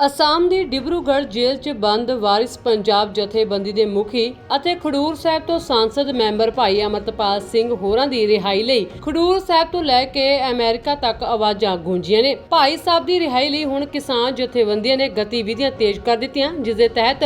ਅਸਾਮ ਦੀ ਡਿਬਰੂਗੜ੍ਹ ਜੇਲ੍ਹ 'ਚ ਬੰਦ ਵਾਰਿਸ ਪੰਜਾਬ ਜਥੇਬੰਦੀ ਦੇ ਮੁਖੀ ਅਤੇ ਖਡੂਰ ਸਾਹਿਬ ਤੋਂ ਸੰਸਦ ਮੈਂਬਰ ਭਾਈ ਅਮਰਤਪਾਲ ਸਿੰਘ ਹੋਰਾਂ ਦੀ ਰਿਹਾਈ ਲਈ ਖਡੂਰ ਸਾਹਿਬ ਤੋਂ ਲੈ ਕੇ ਅਮਰੀਕਾ ਤੱਕ ਆਵਾਜ਼ਾਂ ਗੂੰਜੀਆਂ ਨੇ। ਭਾਈ ਸਾਹਿਬ ਦੀ ਰਿਹਾਈ ਲਈ ਹੁਣ ਕਿਸਾਨ ਜਥੇਬੰਦੀਆਂ ਨੇ ਗਤੀਵਿਧੀਆਂ ਤੇਜ਼ ਕਰ ਦਿੱਤੀਆਂ, ਜਿਸ ਦੇ ਤਹਿਤ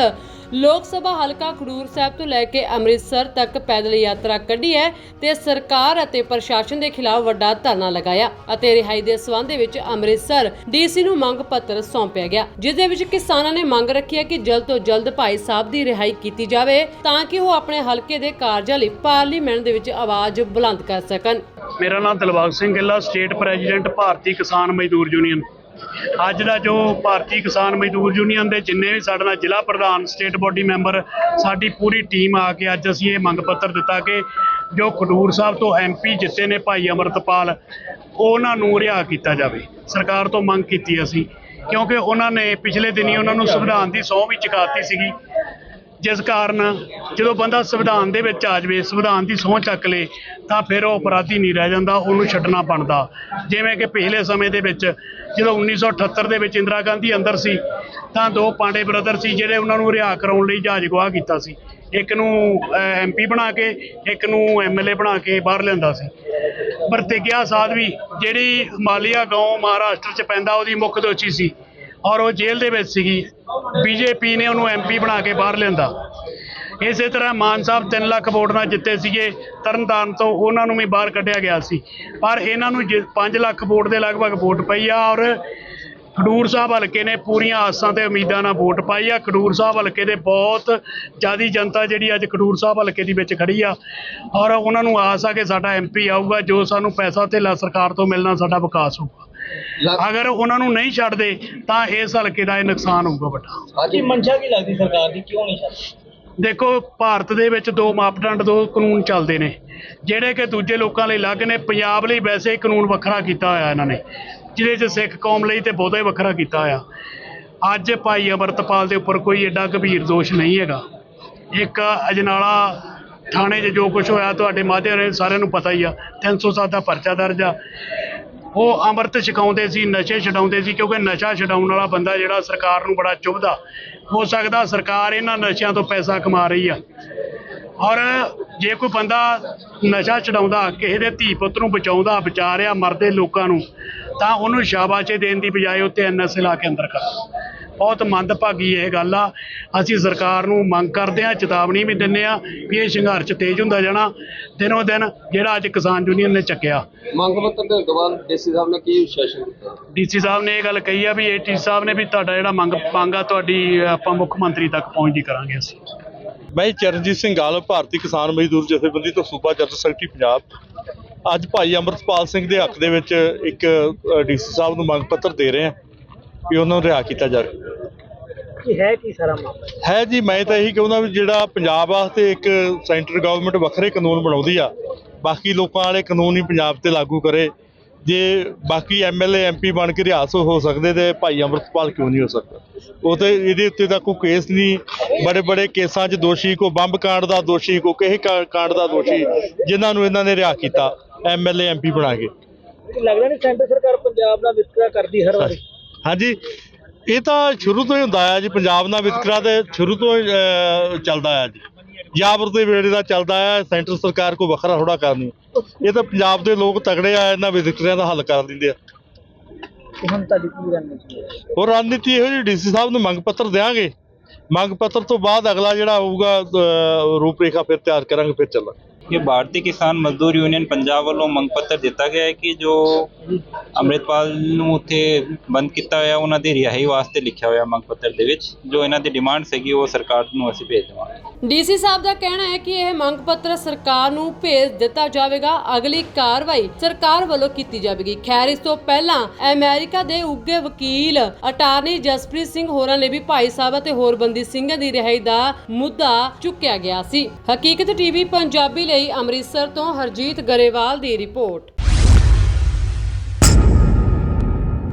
ਲੋਕ ਸਭਾ ਹਲਕਾ ਖਡੂਰ ਸਾਹਿਬ ਤੋਂ ਲੈ ਕੇ ਅੰਮ੍ਰਿਤਸਰ ਤੱਕ ਪੈਦਲ ਯਾਤਰਾ ਕੱਢੀ ਹੈ ਤੇ ਸਰਕਾਰ ਅਤੇ ਪ੍ਰਸ਼ਾਸਨ ਦੇ ਖਿਲਾਫ ਵੱਡਾ ਧਰਨਾ ਲਗਾਇਆ ਅਤੇ ਰਿਹਾਈ ਦੇ ਸਬੰਧ ਦੇ ਵਿੱਚ ਅੰਮ੍ਰਿਤਸਰ ਡੀਸੀ ਨੂੰ ਮੰਗ ਪੱਤਰ ਸੌਂਪਿਆ ਗਿਆ ਜਿਸ ਦੇ ਵਿੱਚ ਕਿਸਾਨਾਂ ਨੇ ਮੰਗ ਰੱਖੀ ਹੈ ਕਿ ਜਲਦ ਤੋਂ ਜਲਦ ਭਾਈ ਸਾਹਿਬ ਦੀ ਰਿਹਾਈ ਕੀਤੀ ਜਾਵੇ ਤਾਂ ਕਿ ਉਹ ਆਪਣੇ ਹਲਕੇ ਦੇ ਕਾਰਜਾਂ ਲਈ ਪਾਰਲੀਮੈਂਟ ਦੇ ਵਿੱਚ ਆਵਾਜ਼ ਬੁਲੰਦ ਕਰ ਸਕਣ। ਮੇਰਾ ਨਾਮ ਦਿਲਬਾਗ ਸਿੰਘ ਗਿੱਲਾ, ਸਟੇਟ ਪ੍ਰੈਜ਼ੀਡੈਂਟ ਭਾਰਤੀ ਕਿਸਾਨ ਮਜ਼ਦੂਰ ਯੂਨੀਅਨ। ਅੱਜ ਦਾ ਜੋ ਭਾਰਤੀ ਕਿਸਾਨ ਮਜ਼ਦੂਰ ਯੂਨੀਅਨ ਦੇ ਜਿੰਨੇ ਵੀ ਸਾਡੇ ਨਾਲ ਜ਼ਿਲ੍ਹਾ ਪ੍ਰਧਾਨ, ਸਟੇਟ ਬੋਡੀ ਮੈਂਬਰ, ਸਾਡੀ ਪੂਰੀ ਟੀਮ ਆ ਕੇ ਅੱਜ ਅਸੀਂ ਇਹ ਮੰਗ ਪੱਤਰ ਦਿੱਤਾ ਕਿ ਜੋ ਖਡੂਰ ਸਾਹਿਬ ਤੋਂ ਐਮਪੀ ਜਿੱਤੇ ਨੇ ਭਾਈ ਅਮਰਤਪਾਲ, ਉਹਨਾਂ ਨੂੰ ਰਿਹਾ ਕੀਤਾ ਜਾਵੇ। ਸਰਕਾਰ ਤੋਂ ਮੰਗ ਕੀਤੀ ਅਸੀਂ, ਕਿਉਂਕਿ ਉਹਨਾਂ ਨੇ ਪਿਛਲੇ ਦਿਨੀ ਉਹਨਾਂ ਨੂੰ ਸੰਵਿਧਾਨ ਦੀ ਸਹੁੰ ਵੀ ਚੁਕਾਤੀ ਸੀਗੀ। ਜਿਸ ਕਾਰਨ ਜਦੋਂ ਬੰਦਾ ਸੰਵਿਧਾਨ ਦੇ ਵਿੱਚ ਆ ਜਾਵੇ, ਸੰਵਿਧਾਨ ਦੀ ਸਹੁੰ ਚੱਕ ਲੇ, ਤਾਂ ਫਿਰ ਉਹ ਅਪਰਾਧੀ ਨਹੀਂ ਰਹਿ ਜਾਂਦਾ, ਉਹਨੂੰ ਛੱਡਣਾ ਬਣਦਾ। ਜਿਵੇਂ ਕਿ ਪਿਛਲੇ ਸਮੇਂ ਦੇ ਵਿੱਚ ਜਦੋਂ 1978 ਦੇ ਵਿੱਚ ਇੰਦਰਾ ਗਾਂਧੀ ਅੰਦਰ ਸੀ, ਤਾਂ ਦੋ ਪਾਂਡੇ ਬ੍ਰਦਰ ਸੀ ਜਿਹੜੇ ਉਹਨਾਂ ਨੂੰ ਰਿਹਾ ਕਰਾਉਣ ਲਈ ਜਹਾਜ਼ ਗਵਾਹ ਕੀਤਾ ਸੀ। ਇੱਕ ਨੂੰ ਐਮਪੀ ਬਣਾ ਕੇ, ਇੱਕ ਨੂੰ ਐਮਐਲਏ ਬਣਾ ਕੇ ਬਾਹਰ ਲਿਆਂਦਾ ਸੀ। ਪ੍ਰਤਿਗਿਆ ਸਾਧਵੀ ਜਿਹੜੀ ਮਾਲੀਆ ਗਾਉਂ ਮਹਾਰਾਸ਼ਟਰ ਚ ਪੈਂਦਾ, ਉਹਦੀ ਮੁੱਖ ਦੋਸ਼ੀ ਸੀ। ਔਰ ਉਹ ਜੇਲ੍ਹ ਦੇ ਵਿੱਚ ਸੀਗੀ। ਬੀਜੇਪੀ ਨੇ ਉਹਨੂੰ ਐਮਪੀ ਬਣਾ ਕੇ ਬਾਹਰ ਲਿਆਂਦਾ। ਇਸੇ ਤਰ੍ਹਾਂ ਮਾਨ ਸਾਹਿਬ 3 ਲੱਖ ਵੋਟ ਨਾਲ ਜਿੱਤੇ ਸੀਗੇ। ਤਰਨਤਾਰਨ ਤੋਂ ਉਹਨਾਂ ਨੂੰ ਵੀ ਬਾਹਰ ਕੱਢਿਆ ਗਿਆ ਸੀ। ਪਰ ਇਹਨਾਂ ਨੂੰ 5 ਲੱਖ ਵੋਟ ਦੇ ਲਗਭਗ ਵੋਟ ਪਈ ਆ ਔਰ ਖਡੂਰ ਸਾਹਿਬ ਹਲਕੇ ਨੇ ਪੂਰੀਆਂ ਆਸਾਂ ਤੇ ਉਮੀਦਾਂ ਨਾਲ ਵੋਟ ਪਾਈ ਆ। ਖਡੂਰ ਸਾਹਿਬ ਹਲਕੇ ਦੇ ਬਹੁਤ ਜ਼ਿਆਦੀ ਜਨਤਾ ਜਿਹੜੀ ਅੱਜ ਖਡੂਰ ਸਾਹਿਬ ਹਲਕੇ ਦੀ ਵਿੱਚ ਖੜੀ ਆ। ਔਰ ਉਹਨਾਂ ਨੂੰ ਆਸ ਆ ਕਿ ਸਾਡਾ ਐਮਪੀ ਆਊਗਾ, ਜੋ ਸਾਨੂੰ ਪੈਸਾ ਧੇਲਾ ਸਰਕਾਰ ਤੋਂ ਮਿਲਣਾ ਸਾਡਾ ਵਿਕਾਸ ਹੋਊਗਾ। ਅਗਰ ਉਹਨਾਂ ਨੂੰ ਨਹੀਂ ਛੱਡਦੇ ਤਾਂ ਇਸ ਹਲਕੇ ਦਾ ਇਹ ਨੁਕਸਾਨ ਹੋਊਗਾ ਵੱਡਾ। ਕੀ ਮਨਸ਼ਾ ਕੀ ਲੱਗਦੀ ਸਰਕਾਰ ਦੀ? ਕਿਉਂ ਨਹੀਂ ਛੱਡਦੀ? ਦੇਖੋ ਭਾਰਤ ਦੇ ਵਿੱਚ ਦੋ ਮਾਪਦੰਡ ਦੋ ਕਾਨੂੰਨ ਚੱਲਦੇ ਨੇ। ਜਿਹੜੇ ਕਿ ਦੂਜੇ ਲੋਕਾਂ ਲਈ ਅਲੱਗ ਨੇ ਪੰਜਾਬ ਲਈ ਵੈਸੇ ਹੀ ਕਾਨੂੰਨ ਵੱਖਰਾ ਕੀਤਾ ਹੋਇਆ ਇਹਨਾਂ ਨੇ। ਜਿਹਦੇ 'ਚ ਸਿੱਖ ਕੌਮ ਲਈ ਤੇ ਬਹੁਤਾ ਹੀ ਵੱਖਰਾ ਕੀਤਾ ਹੋਇਆ। ਅੱਜ ਭਾਈ ਅਮਰਤਪਾਲ ਦੇ ਉੱਪਰ ਕੋਈ ਐਡਾ ਗੰਭੀਰ ਦੋਸ਼ ਨਹੀਂ ਹੈਗਾ। ਇੱਕ ਅਜਨਾਲਾ ਥਾਣੇ 'ਚ ਜੋ ਕੁਝ ਹੋਇਆ ਤੁਹਾਡੇ ਮਾਧਿਅਮ ਰਾਹੀਂ ਸਾਰਿਆਂ ਨੂੰ ਪਤਾ ਹੀ ਆ। 307 ਦਾ ਪਰਚਾ ਦਰਜ ਆ। ਉਹ ਅੰਮ੍ਰਿਤ ਛਕਾਉਂਦੇ ਸੀ, ਨਸ਼ੇ ਛਡਾਉਂਦੇ ਸੀ, ਕਿਉਂਕਿ ਨਸ਼ਾ ਛਡਾਉਣ ਵਾਲਾ ਬੰਦਾ ਜਿਹੜਾ ਸਰਕਾਰ ਨੂੰ ਬੜਾ ਚੁਭਦਾ। ਹੋ ਸਕਦਾ ਸਰਕਾਰ ਇਹਨਾਂ ਨਸ਼ਿਆਂ ਤੋਂ ਪੈਸਾ ਕਮਾ ਰਹੀ ਆ। ਔਰ ਜੇ ਕੋਈ ਬੰਦਾ ਨਸ਼ਾ ਛਡਾਉਂਦਾ, ਕਿਸੇ ਦੇ ਧੀ ਪੁੱਤ ਨੂੰ ਬਚਾਉਂਦਾ, ਬਚਾ ਰਿਹਾ ਮਰਦੇ ਲੋਕਾਂ ਨੂੰ, ਤਾਂ ਉਹਨੂੰ ਸ਼ਾਬਾਸ਼ੇ ਦੇਣ ਦੀ ਬਜਾਏ ਉੱਤੇ ਐਨਐਸਏ ਲਾ ਕੇ ਅੰਦਰ ਕਰ ਬਹੁਤ ਮੰਦਭਾਗੀ ਇਹ ਗੱਲ ਆ। ਅਸੀਂ ਸਰਕਾਰ ਨੂੰ ਮੰਗ ਕਰਦੇ ਆ ਚੇਤਾਵਨੀ ਵੀ ਦਿੰਨੇ ਆ ਵੀ ਇਹ ਸੰਘਰਸ਼ ਤੇਜ਼ ਹੁੰਦਾ ਜਾਣਾ। ਦਿਨੋ ਦਿਨ ਜਿਹੜਾ ਅੱਜ ਕਿਸਾਨ ਯੂਨੀਅਨ ਨੇ ਚੱਕਿਆ। ਮੰਗ ਪੱਤਰ ਦੇ ਦੌਰਾਨ ਡੀਸੀ ਸਾਹਿਬ ਨੇ ਕੀ ਵਿਸ਼ੇਸ਼ਣ ਕੀਤਾ ਡੀਸੀ ਸਾਹਿਬ ਨੇ ਇਹ ਗੱਲ ਕਹੀ ਆ ਵੀ ਏਟੀ ਸਾਹਿਬ ਨੇ ਵੀ ਤੁਹਾਡਾ ਜਿਹੜਾ ਮੰਗ ਮੰਗ ਆ ਤੁਹਾਡੀ ਆਪਾਂ ਮੁੱਖ ਮੰਤਰੀ ਤੱਕ ਪਹੁੰਚਦੀ ਕਰਾਂਗੇ ਅਸੀਂ। ਮੈਂ ਚਰਨਜੀਤ ਸਿੰਘ ਗਾਲ ਭਾਰਤੀ ਕਿਸਾਨ ਮਜ਼ਦੂਰ ਜਥੇਬੰਦੀ ਤੋਂ ਸੂਬਾ ਜਨਰਲ ਸੈਕਟਰੀ ਪੰਜਾਬ। ਅੱਜ ਭਾਈ ਅੰਮ੍ਰਿਤਪਾਲ ਸਿੰਘ ਦੇ ਹੱਕ ਦੇ ਵਿੱਚ ਇੱਕ ਡੀਸੀ ਸਾਹਿਬ ਨੂੰ ਮੰਗ ਪੱਤਰ ਦੇ ਰਹੇ ਹਾਂ। ਵੀ ਉਹਨਾਂ ਨੂੰ ਰਿਹਾ ਕੀਤਾ ਜਾਵੇ ਕੀ ਹੈ ਕੀ ਸਾਰਾ ਮਾਮਲਾ? ਹੈ ਜੀ ਮੈਂ ਤਾਂ ਇਹੀ ਕਹਿੰਦਾ ਵੀ ਜਿਹੜਾ ਪੰਜਾਬ ਵਾਸਤੇ ਇੱਕ ਸੈਂਟਰ ਗਵਰਨਮੈਂਟ ਵੱਖਰੇ ਕਾਨੂੰਨ ਬਣਾਉਂਦੀ ਆ ਬਾਕੀ ਲੋਕਾਂ ਵਾਲੇ ਕਾਨੂੰਨ ਹੀ ਪੰਜਾਬ ਤੇ ਲਾਗੂ ਕਰੇ। ਜੇ ਬਾਕੀ ਐਮਐਲਏ ਐਮਪੀ ਬਣ ਕੇ ਰਿਆਸ ਹੋ ਸਕਦੇ ਤੇ ਭਾਈ ਅੰਮ੍ਰਿਤਪਾਲ ਕਿਉਂ ਨਹੀਂ ਹੋ ਸਕਦਾ? ਉਹ ਤੇ ਇਹਦੇ ਉੱਤੇ ਤਾਂ ਕੋਈ ਕੇਸ ਨਹੀਂ। ਬੜੇ ਬੜੇ ਕੇਸਾਂ 'ਚ ਦੋਸ਼ੀ ਕੋ ਬੰਬ ਕਾਂਡ ਦਾ ਦੋਸ਼ੀ ਕੋ ਕਿਸੇ ਕਾਂਡ ਦਾ ਦੋਸ਼ੀ ਜਿਨ੍ਹਾਂ ਨੂੰ ਇਹਨਾਂ ਨੇ ਰਿਹਾ ਕੀਤਾ ਐਮਐਲਏ ਐਮਪੀ ਬਣਾ ਕੇ। ਲੱਗਦਾ ਨਹੀਂ ਸੈਂਟਰ ਸਰਕਾਰ ਪੰਜਾਬ ਦਾ ਵਿਤਕਰਾ ਕਰਦੀ ਹਰ ਵਾਰੀ। ਹਾਂਜੀ ਇਹ ਤਾਂ ਸ਼ੁਰੂ ਤੋਂ ਹੀ ਹੁੰਦਾ ਆ ਜੀ ਪੰਜਾਬ ਨਾਲ ਵਿਤਕਰਾ ਤੇ ਸ਼ੁਰੂ ਤੋਂ ਹੀ, ਚੱਲਦਾ ਆ ਜੀ। ਜਾਬਰ ਦੇ ਵੇੜੇ ਦਾ ਚੱਲਦਾ ਆ ਸੈਂਟਰ ਸਰਕਾਰ ਕੋ ਵੱਖਰਾ ਥੋੜਾ ਕਰਨੀ ਇਹ ਤਾਂ ਪੰਜਾਬ ਦੇ ਲੋਕ ਤਗੜੇ ਆ ਇਹਨਾਂ ਵਿਤਕਰਿਆਂ ਦਾ ਹੱਲ ਕਰ ਦਿੰਦੇ ਆ। ਤੇ ਹੁਣ ਤੁਹਾਡੀ ਕੀ ਰਣਨੀਤੀ ਹੈ? ਹੋਰ ਰਣਨੀਤੀ ਇਹੋ ਜੀ ਡੀਸੀ ਸਾਹਿਬ ਨੂੰ ਮੰਗ ਪੱਤਰ ਦੇਾਂਗੇ ਮੰਗ ਪੱਤਰ ਤੋਂ ਬਾਅਦ ਅਗਲਾ ਜਿਹੜਾ ਹੋਊਗਾ ਰੂਪਰੇਖਾ ਫਿਰ ਤਿਆਰ ਕਰਾਂਗੇ ਫਿਰ ਚੱਲਾਂਗੇ। ਇਹ ਭਾਰਤੀ ਕਿਸਾਨ ਮਜ਼ਦੂਰ ਯੂਨੀਅਨ ਪੰਜਾਬ ਵੱਲੋਂ ਮੰਗ ਪੱਤਰ ਦਿੱਤਾ ਗਿਆ ਹੈ ਕਿ ਜੋ ਅੰਮ੍ਰਿਤਪਾਲ ਨੂੰ ਉੱਥੇ ਬੰਦ ਕੀਤਾ ਹੋਇਆ ਉਹਨਾਂ ਦੀ ਰਿਹਾਈ ਵਾਸਤੇ ਲਿਖਿਆ ਹੋਇਆ ਮੰਗ ਪੱਤਰ ਦੇ ਵਿੱਚ ਜੋ ਇਹਨਾਂ ਦੀ ਡਿਮਾਂਡ ਸੀਗੀ ਉਹ ਸਰਕਾਰ ਨੂੰ ਅਸੀਂ ਭੇਜ ਦੇਵਾਂਗੇ ਡੀਸੀ ਸਾਹਿਬ ਦਾ ਕਹਿਣਾ ਹੈ ਕਿ ਇਹ ਮੰਗ ਪੱਤਰ ਸਰਕਾਰ ਨੂੰ ਭੇਜ ਦਿੱਤਾ ਜਾਵੇਗਾ ਅਗਲੀ ਕਾਰਵਾਈ ਸਰਕਾਰ ਵੱਲੋਂ ਕੀਤੀ ਜਾਵੇਗੀ ਖੈਰ ਇਸ ਤੋਂ ਪਹਿਲਾਂ ਅਮਰੀਕਾ ਦੇ ਉੱਗੇ ਵਕੀਲ ਅਟਾਰਨੀ ਜਸਪ੍ਰੀਤ ਸਿੰਘ ਹੋਰਾਂ ਨੇ ਵੀ ਭਾਈ ਸਾਹਿਬ ਅਤੇ ਹੋਰ ਬੰਦੀ ਸਿੰਘਾਂ ਦੀ ਰਿਹਾਈ ਦਾ ਮੁੱਦਾ ਚੁੱਕਿਆ ਗਿਆ ਸੀ ਹਕੀਕਤ ਟੀਵੀ ਪੰਜਾਬੀ ਲਈ ਅੰਮ੍ਰਿਤਸਰ ਤੋਂ ਹਰਜੀਤ ਗਰੇਵਾਲ ਦੀ ਰਿਪੋਰਟ।